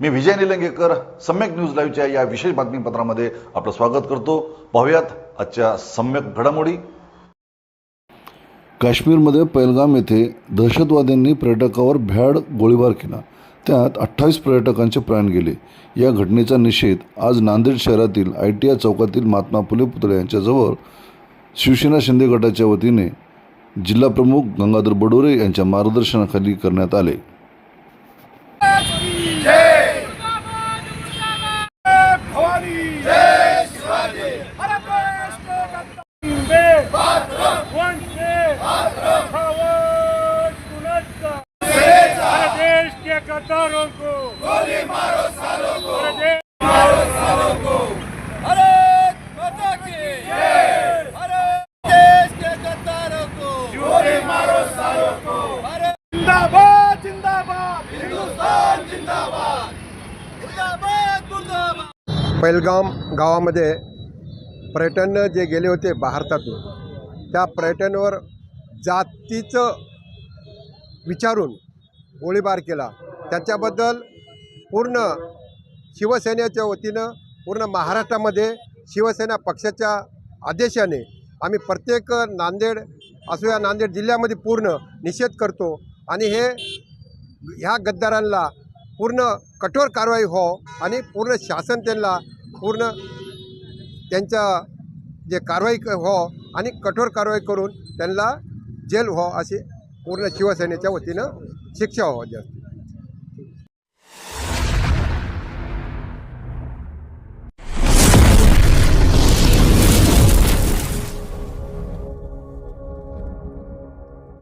मी Vijay Nilangekar Samyak news लाईव्हच्या या विशेष बातमीपत्रामध्ये आपलं स्वागत करतो. पाहुयात आजच्या सम्यक घडामोडी. काश्मीरमध्ये पैलगाम येथे दहशतवाद्यांनी पर्यटकावर भ्याड गोळीबार केला. त्यात अठ्ठावीस पर्यटकांचे प्राण गेले. या घटनेचा निषेध आज नांदेड शहरातील आय टी आय चौकातील महात्मा फुले पुतळे यांच्याजवळ शिवसेना शिंदे गटाच्या वतीने जिल्हाप्रमुख गंगाधर बडोरे यांच्या मार्गदर्शनाखाली करण्यात आले. को गोली मारो सालों को मारो सालों को भारत माता की भारत देश के गद्दारों को। गोली मारो सालों को भारत जिंदाबाद जिंदाबाद। हिंदुस्तान जिंदाबाद जिंदाबाद। पैलगाम गावामध्ये पर्यटन जे गेले होते भारतातून त्या पर्यटनावर जातीचं विचारून गोळीबार केला. त्याच्याबद्दल पूर्ण शिवसेनेच्या वतीनं पूर्ण महाराष्ट्रामध्ये शिवसेना पक्षाच्या आदेशाने आम्ही प्रत्येक नांदेड असो या नांदेड जिल्ह्यामध्ये पूर्ण निषेध करतो आणि हे ह्या गद्दारांना पूर्ण कठोर कारवाई हो आणि पूर्ण शासन त्यांना पूर्ण त्यांच्या जे कारवाई क- हो आणि कठोर कारवाई करून त्यांना जेल हो अशी पूर्ण शिवसेनेच्या वतीनं शिक्षा हो जास्त